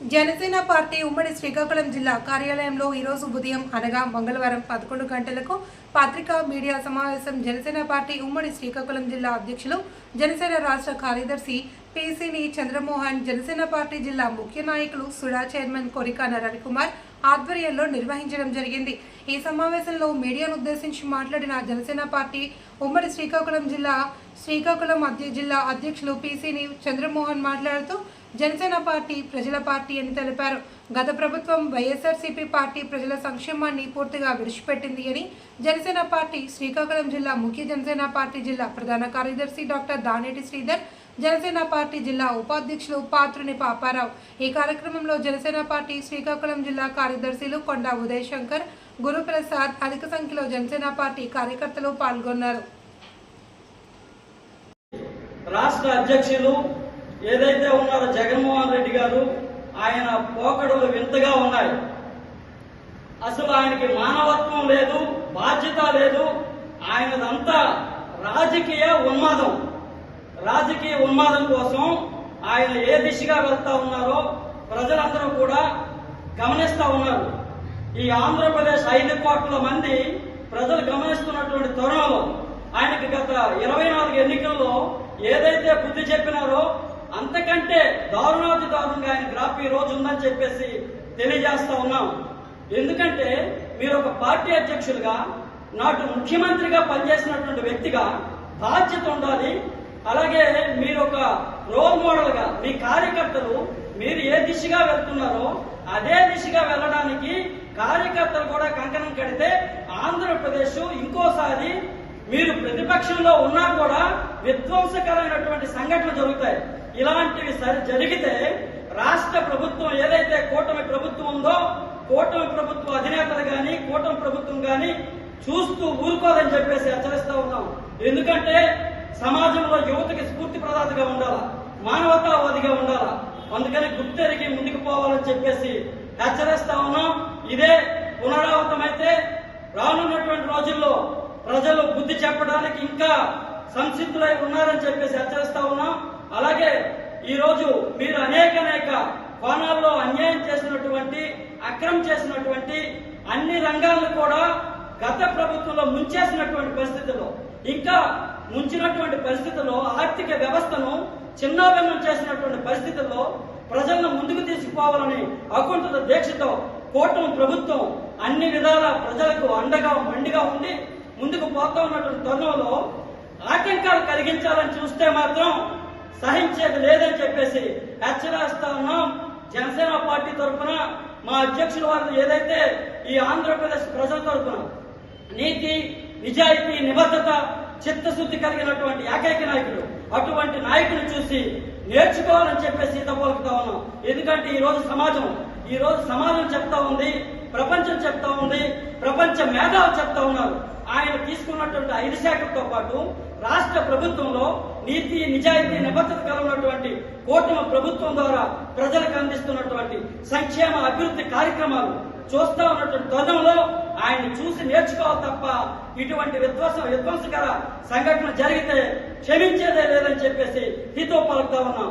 Janasena party ఉమ్మడి శ్రీకాకుళం జిల్లా కార్యాలయంలో ఈరోజు ఉదయం అనగా మంగళవారం పదకొండు గంటలకు పత్రికా మీడియా సమావేశం జనసేన పార్టీ ఉమ్మడి శ్రీకాకుళం జిల్లా అధ్యక్షులు జనసేన రాష్ట్ర కార్యదర్శి పేసిని చంద్రమోహన్ జనసేన పార్టీ జిల్లా ముఖ్య నాయకులు సుడా చైర్మన్ కొరికాన రవికుమార్ ఆధ్వర్యంలో నిర్వహించడం జరిగింది. ఈ సమావేశంలో మీడియాను ఉద్దేశించి మాట్లాడిన జనసేన పార్టీ ఉమ్మడి శ్రీకాకుళం జిల్లా శ్రీకాకుళం అధ్య జిల్లా అధ్యక్షులు పీసీని చంద్రమోహన్ మాట్లాడుతూ జనసేన పార్టీ ప్రజల పార్టీ అని తెలిపారు. గత ప్రభుత్వం వైఎస్ఆర్సీపీ పార్టీ ప్రజల సంక్షేమాన్ని పూర్తిగా విడిచిపెట్టింది అని జనసేన పార్టీ శ్రీకాకుళం జిల్లా ముఖ్య జనసేన పార్టీ జిల్లా ప్రధాన కార్యదర్శి డాక్టర్ దానేటి శ్రీధర్ జనసేన పార్టీ జిల్లా ఉపాధ్యక్షులు పాత్రుని పాపారావు. ఈ కార్యక్రమంలో జనసేన పార్టీ శ్రీకాకుళం జిల్లా కార్యదర్శులు కొండా ఉదయ్ శంకర్ గురుప్రసాద్ అధిక సంఖ్యలో జనసేన పార్టీ కార్యకర్తలు పాల్గొన్నారు. రాష్ట్ర అధ్యక్షులు ఏదైతే ఉన్నారో జగన్మోహన్ రెడ్డి గారు ఆయన పోకడలు వింతగా ఉన్నాయి. అసలు ఆయనకి మానవత్వం లేదు బాధ్యత లేదు ఆయనదంతా రాజకీయ ఉన్మాదం. రాజకీయ ఉన్మాదం కోసం ఆయన ఏ దిశగా వెళ్తా ఉన్నారో ప్రజలందరూ కూడా గమనిస్తా ఉన్నారు. ఈ ఆంధ్రప్రదేశ్ ఐదు కోట్ల మంది ప్రజలు గమనిస్తున్నటువంటి తరుణంలో ఆయనకి గత ఇరవై నాలుగు ఎన్నికల్లో ఏదైతే బుద్ధి చెప్పినారో అంతకంటే దారుణాతి దారుణంగా ఆయన గ్రాఫ్ ఈ రోజు ఉందని చెప్పేసి తెలియజేస్తా ఉన్నాం. ఎందుకంటే మీరు ఒక పార్టీ అధ్యక్షులుగా నాటు ముఖ్యమంత్రిగా పనిచేసినటువంటి వ్యక్తిగా బాధ్యత ఉండాలి. అలాగే మీరు ఒక రోల్ మోడల్గా మీ కార్యకర్తలు మీరు ఏ దిశగా వెళ్తున్నారో అదే దిశగా వెళ్ళడానికి కార్యకర్తలు కూడా కంకణం కడితే ఆంధ్రప్రదేశ్ ఇంకోసారి మీరు ప్రతిపక్షంలో ఉన్నా కూడా విధ్వంసకరమైనటువంటి సంఘటనలు జరుగుతాయి. ఇలాంటివి సరి జరిగితే రాష్ట్ర ప్రభుత్వం ఏదైతే కూటమి ప్రభుత్వం ఉందో కూటమి ప్రభుత్వ అధినేతలు గాని కూటమి ప్రభుత్వం గాని చూస్తూ ఊరుకోదని చెప్పేసి హెచ్చరిస్తూ ఉన్నాం. ఎందుకంటే సమాజంలో యువతకి స్ఫూర్తి ప్రదాతగా ఉండాలా మానవతావాదిగా ఉండాలా? అందుకని గుర్తెరిగి ముందుకు పోవాలని చెప్పేసి హెచ్చరిస్తా ఉన్నాం. ఇదే పునరావృతమైతే రానున్నటువంటి రోజుల్లో ప్రజలు బుద్ధి చెప్పడానికి ఇంకా సంసిద్ధులై ఉన్నారని చెప్పేసి హెచ్చరిస్తా ఉన్నాం. అలాగే ఈ రోజు మీరు అనేక అనేక కోణాల్లో అన్యాయం చేసినటువంటి అక్రమం చేసినటువంటి అన్ని రంగాలను కూడా గత ప్రభుత్వంలో ముంచేసినటువంటి పరిస్థితుల్లో ఇంకా ముంచినటువంటి పరిస్థితుల్లో ఆర్థిక వ్యవస్థను చిన్నాభిన్నం చేసినటువంటి పరిస్థితుల్లో ప్రజలను ముందుకు తీసుకుపోవాలని అకుంఠిత దీక్షతో కూటమి ప్రభుత్వం అన్ని విధాల ప్రజలకు అండగా మండిగా ఉండి ముందుకు పోతా ఉన్నటువంటి తరుణంలో ఆటంకాలు కలిగించాలని చూస్తే మాత్రం సహించేది లేదని చెప్పేసి హెచ్చరిస్తా ఉన్నాం జనసేన పార్టీ తరఫున మా అధ్యక్షుల వారు ఏదైతే ఈ ఆంధ్రప్రదేశ్ ప్రజల తరఫున నీతి నిజాయితీ నిబద్ధత చిత్తశుద్ధి కలిగినటువంటి ఏకైక నాయకుడు అటువంటి నాయకుడు చూసి నేర్చుకోవాలని చెప్పేసి ఈత పలుకుతా ఉన్నాం. ఎందుకంటే ఈ రోజు సమాజం ఈ రోజు సమాజం చెప్తా ఉంది ప్రపంచం చెప్తా ఉంది ప్రపంచ మేధావులు చెప్తా ఉన్నారు. ఆయన తీసుకున్నటువంటి ఐదు శాఖలతో పాటు రాష్ట్ర ప్రభుత్వంలో నీతి నిజాయితీ నిబద్ధత కలిగినటువంటి కూటమి ప్రభుత్వం ద్వారా ప్రజలకు అందిస్తున్నటువంటి సంక్షేమ అభివృద్ధి కార్యక్రమాలు చూస్తా ఉన్నటువంటి తరుణంలో ఆయన చూసి నేర్చుకోవాలి తప్ప ఇటువంటి విధ్వంస విధ్వంసకర సంఘటన జరిగితే క్షమించేదే లేదని చెప్పేసి హితో పలుకుతా ఉన్నాం.